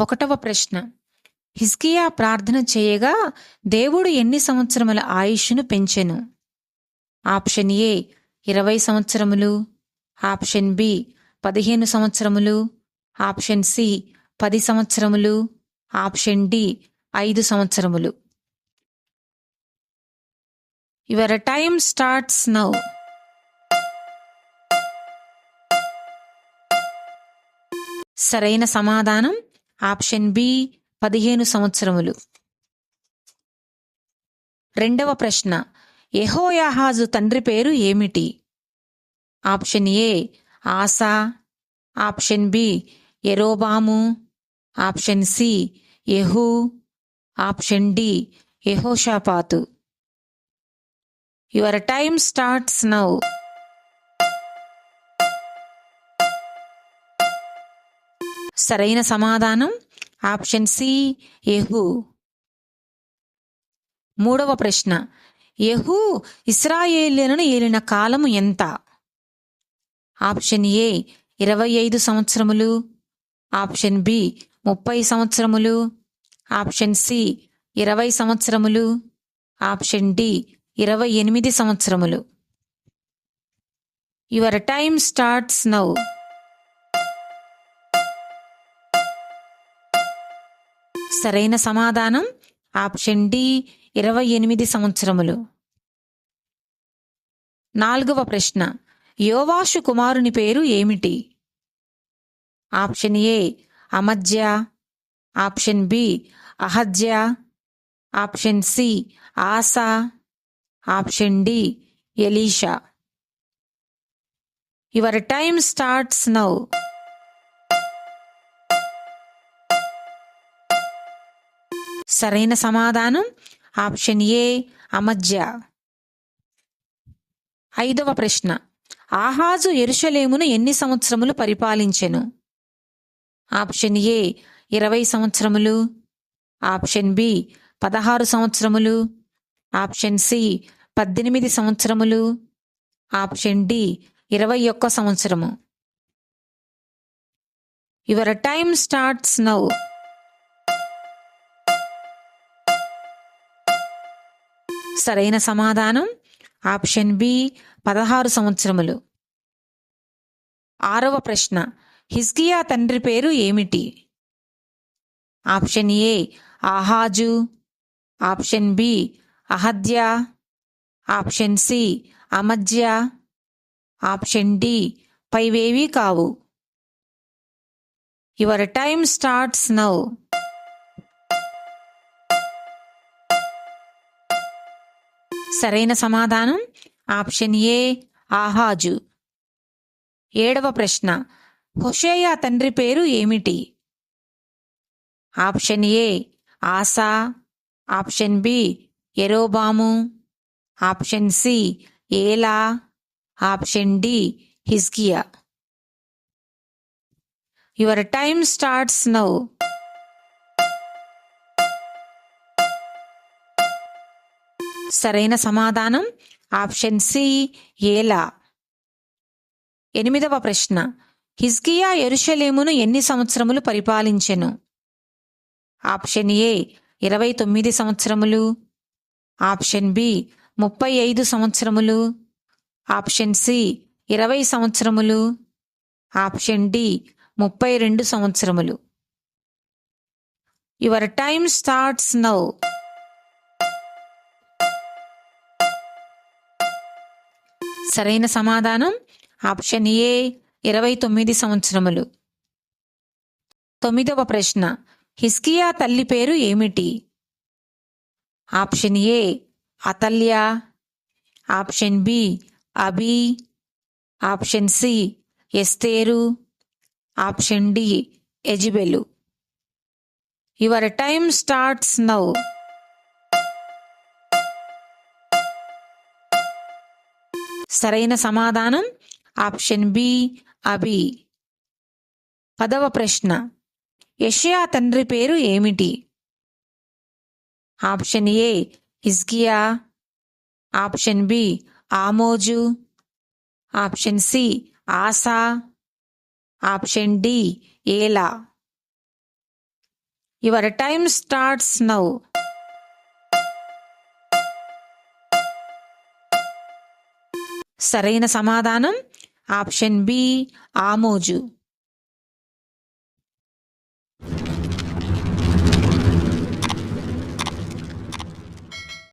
ఒకటవ ప్రశ్న. హిస్కియా ప్రార్థన చేయగా దేవుడు ఎన్ని సంవత్సరముల ఆయుష్ను పెంచెను? ఆప్షన్ ఏ ఇరవై సంవత్సరములు. ఆప్షన్ బి పదిహేను సంవత్సరములు. ఆప్షన్ సి పది సంవత్సరములు. ఆప్షన్ డి ఐదు సంవత్సరములు. యువర్ టైమ్ స్టార్ట్స్ నౌ సరైన సమాధానం? ఆప్షన్ బి పదిహేను సంవత్సరములు. రెండవ ప్రశ్న యెహోయాహాజు తండ్రి పేరు ఏమిటి? Option A Asa. Option B ఎరోబాము ఆప్షన్ సి యెహూ. ఆప్షన్ డి యెహోషాపాతు. Your time starts now. సరైన సమాధానం? ఆప్షన్ సి యహూ. మూడవ ప్రశ్న. యహూ ఇస్రాయేలీలను ఏలిన కాలము ఎంత? ఆప్షన్ ఏ ఇరవై ఐదు సంవత్సరములు. ఆప్షన్ బి ముప్పై సంవత్సరములు. ఆప్షన్ సి ఇరవై సంవత్సరములు. ఆప్షన్ డి ఇరవై ఎనిమిది సంవత్సరములు. Your time starts now. సరైన సమాధానం? ఆప్షన్ డి ఇరవై ఎనిమిది సంవత్సరములు. నాలుగవ ప్రశ్న. యోవాషు కుమారుని పేరు ఏమిటి? ఆప్షన్ ఏ అమధ్య ఆప్షన్ బి అహజ్య. Option C Asa. Option D Elisha. Your time starts now. సరైన సమాధానం ఆప్షన్ ఏ అమధ్య ఐదవ ప్రశ్న. ఆహాజు ఎరుషలేమును ఎన్ని సంవత్సరములు పరిపాలించెను? ఆప్షన్ ఏ ఇరవై సంవత్సరములు. ఆప్షన్ బి పదహారు సంవత్సరములు. ఆప్షన్ సి పద్దెనిమిది సంవత్సరములు. ఆప్షన్ డి ఇరవై ఒక్క సంవత్సరము. యువర్ టైమ్ స్టార్ట్స్ నౌ సరైన సమాధానం? ఆప్షన్ బి పదహారు సంవత్సరములు. ఆరవ ప్రశ్న. హిస్కియా తండ్రి పేరు ఏమిటి? ఆప్షన్ ఏ ఆహాజు. ఆప్షన్ బి అహద్య. ఆప్షన్ సి అమధ్య ఆప్షన్ డి పైవేవీ కావు. Your time starts now. సరైన సమాధానం? ఆప్షన్ ఏ ఆహాజు. ఏడవ ప్రశ్న హుషేయా తండ్రి పేరు ఏమిటి? Option A Asa. Option B ఎరోబాము ఆప్షన్ సి ఏలా. ఆప్షన్ డి హిజ్కియా. Your time starts now. సరైన సమాధానం? ఆప్షన్ సి ఏలా. ఎనిమిదవ ప్రశ్న. హిజ్కియా ఎరుషలేమును ఎన్ని సంవత్సరములు పరిపాలించెను? ఆప్షన్ ఏ ఇరవై తొమ్మిది సంవత్సరములు. ఆప్షన్ బి ముప్పై ఐదు సంవత్సరములు. ఆప్షన్ సి ఇరవై సంవత్సరములు. ఆప్షన్ డి ముప్పై రెండు సంవత్సరములు. Your time starts now. సరైన సమాధానం? ఆప్షన్ ఏ ఇరవై తొమ్మిది సంవత్సరములు. తొమ్మిదవ ప్రశ్న హిస్కియా తల్లి పేరు ఏమిటి? Option A అతల్య. Option B Abhi. Option C ఎస్తేరు. ఆప్షన్ డి ఎజిబెలు యువర్ టైమ్ స్టార్ట్స్ నౌ. సరైన సమాధానం? ఆప్షన్ బి అబి పదవ ప్రశ్న. యషయా తండ్రి పేరు ఏమిటి? ఆప్షన్ ఏ హిజ్కియా. ఆప్షన్ బి ఆమోజు. ఆప్షన్ సి ఆసా. ఆప్షన్ డి ఏలా. Your time starts now. సరైన సమాధానం. ఆప్షన్ బి ఆమోజు.